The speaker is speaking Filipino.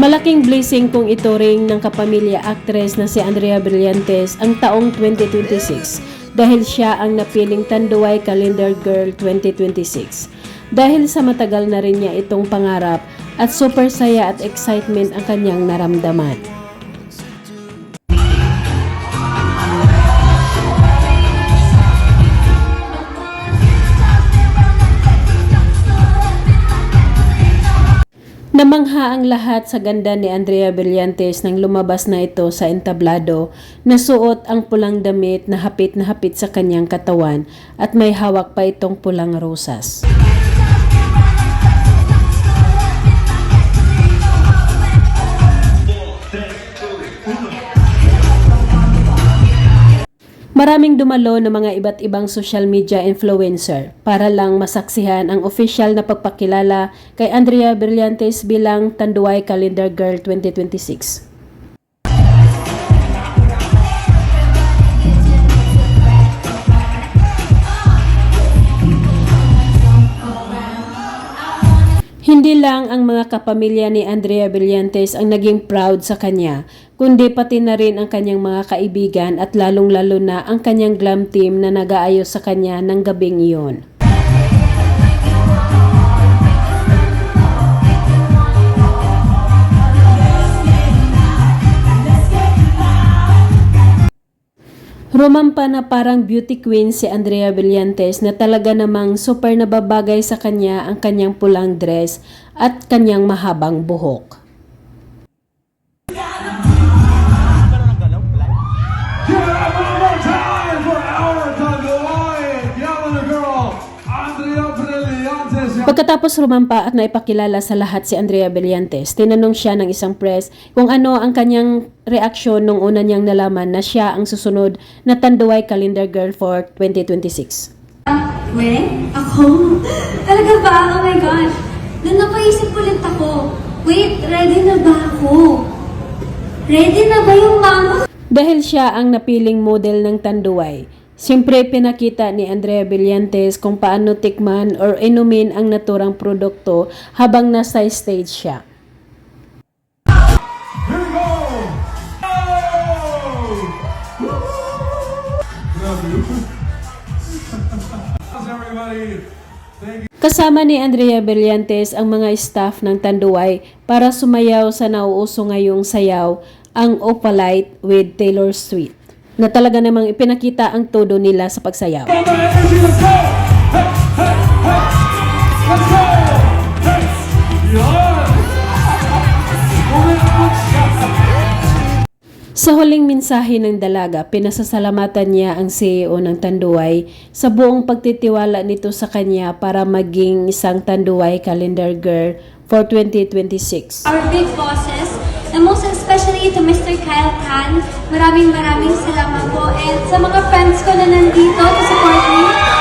Malaking blessing kung ito ring ng kapamilya actress na si Andrea Brillantes ang taong 2026 dahil siya ang napiling Tanduay Calendar Girl 2026. Dahil sa matagal na rin niya itong pangarap at super saya at excitement ang kanyang naramdaman. Namangha ang lahat sa ganda ni Andrea Brillantes nang lumabas na ito sa entablado na suot ang pulang damit na hapit na hapit sa kanyang katawan at may hawak pa itong pulang rosas. Maraming dumalo ng mga iba't ibang social media influencer para lang masaksihan ang official na pagpakilala kay Andrea Brillantes bilang Tanduay Calendar Girl 2026. Hindi lang ang mga kapamilya ni Andrea Brillantes ang naging proud sa kanya, kundi pati na rin ang kanyang mga kaibigan at lalong-lalo na ang kanyang glam team na nag-aayos sa kanya ng gabing iyon. Rumampa na parang beauty queen si Andrea Brillantes na talaga namang super nababagay sa kanya ang kanyang pulang dress at kanyang mahabang buhok. Pagkatapos rumampa at naipakilala sa lahat si Andrea Brillantes, tinanong siya ng isang press kung ano ang kanyang reaksyon nung una niyang nalaman na siya ang susunod na Tanduay Calendar Girl for 2026. When? Ako? Talaga ba? Oh my gosh. Doon napaisip ulit ako. Wait, ready na ba ako? Ready na ba yung mama Dahil siya ang napiling model ng Tanduay, siyempre pinakita ni Andrea Brillantes kung paano tikman or inumin ang naturang produkto habang nasa stage siya. Kasama ni Andrea Brillantes ang mga staff ng Tanduay para sumayaw sa nauuso ngayong sayaw ang Opalite with Taylor Swift na talaga namang ipinakita ang todo nila sa pagsayaw. Sa huling mensahe ng dalaga, pinasasalamatan niya ang CEO ng Tanduay sa buong pagtitiwala nito sa kanya para maging isang Tanduay calendar girl for 2026. our big bosses, and most especially to Mr. Kyle Khan. Maraming maraming salamat po. And sa mga friends ko na nandito to support me,